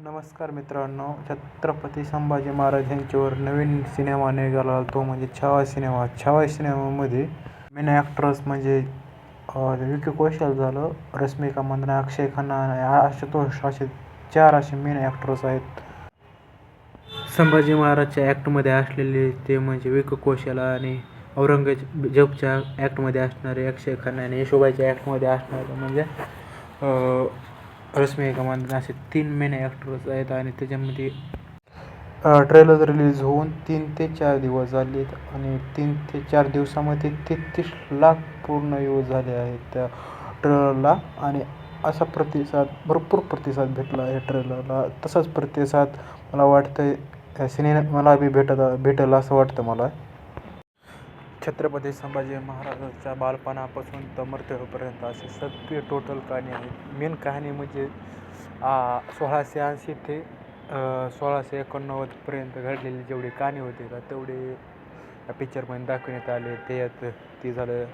नमस्कार मित्रांनो छत्रपती संभाजी महाराज यांच्यावर नवीन सिनेमा निघाला तो म्हणजे छावा सिनेमा. छावा सिनेमामध्ये मेन ॲक्टर्स म्हणजे विकी कौशल झालं रश्मिका मंदना अक्षय खन्ना आणि आशुतोष असे चार असे मेन ॲक्टर्स आहेत. संभाजी महाराजच्या ॲक्टमध्ये असलेले ते म्हणजे विकी कौशल आणि औरंगजेबच्या ॲक्टमध्ये असणारे अक्षय खन्ना आणि यशोबाईच्या ॲक्टमध्ये असणारे म्हणजे अं, रश्मिका असे तीन मेन ॲक्टर्स आहेत आणि त्याच्यामध्ये ट्रेलर रिलीज होऊन तीन ते चार दिवस झाले आणि तीन ते चार दिवसामध्ये तेहतीस लाख पूर्ण यूज झाले आहेत त्या ट्रेलरला आणि असा प्रतिसाद भरपूर प्रतिसाद भेटला आहे ट्रेलरला तसाच प्रतिसाद मला वाटतं सिने मला बी भेटत भेटेल असं वाटतं मला. छत्रपती संभाजी महाराजांच्या बालपणापासून तर मृत्यूपर्यंत असे सगळे टोटल कहाणी आहेत मेन कहाणी म्हणजे सोळाशे ऐंशी ते सोळाशे एकोणनव्वदपर्यंत घडलेली जेवढी कहाणी होती का तेवढे या पिक्चरमध्ये दाखवण्यात आले. ते ती ते झालं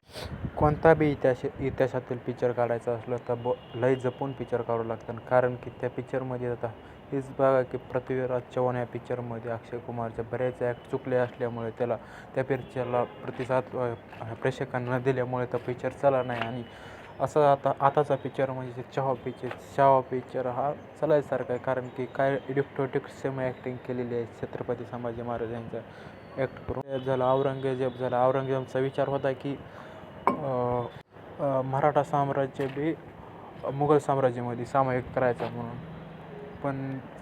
कोणता बी इतिहास इतिहासातील पिक्चर काढायचा असलं तर ब लय जपून पिक्चर काढावं लागतं कारण की त्या पिक्चरमध्ये आता हेच बघा की पृथ्वीराज चव्हाण या पिक्चरमध्ये अक्षय कुमारच्या बऱ्याच ॲक्ट चुकले असल्यामुळे त्याला त्या पिक्चरला प्रतिसाद प्रेक्षकांना दिल्यामुळे तो पिक्चर चला नाही. आणि असं आता आताचा पिक्चर म्हणजे चहा पिक्चर चहा पिक्चर हा चालायसारखा आहे. कारण की काय इडिप्टोटिक सेम ॲक्टिंग केलेली आहे छत्रपती संभाजी महाराज यांचा ॲक्ट करून. झाला औरंगजेब झाला औरंगजेबचा विचार होता की मराठा साम्राज्य बी मुघल साम्राज्यामध्ये सामायिक करायचा म्हणून. पण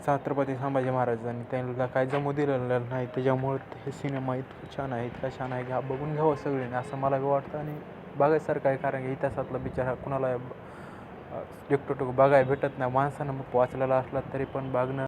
छत्रपती संभाजी महाराजांनी त्यांना काय जमू दिलेलं नाही त्याच्यामुळं हे सिनेमा इतकं छान आहे इतका छान आहे की हा बघून घ्यावं सगळ्यांनी असं मला बी वाटतं आणि बघायसारखं आहे कारण की इतिहासातला बिचार हा कुणाला एकटोटो बघायला भेटत नाही. माणसानं मग वाचलेला असला तरी पण बघणं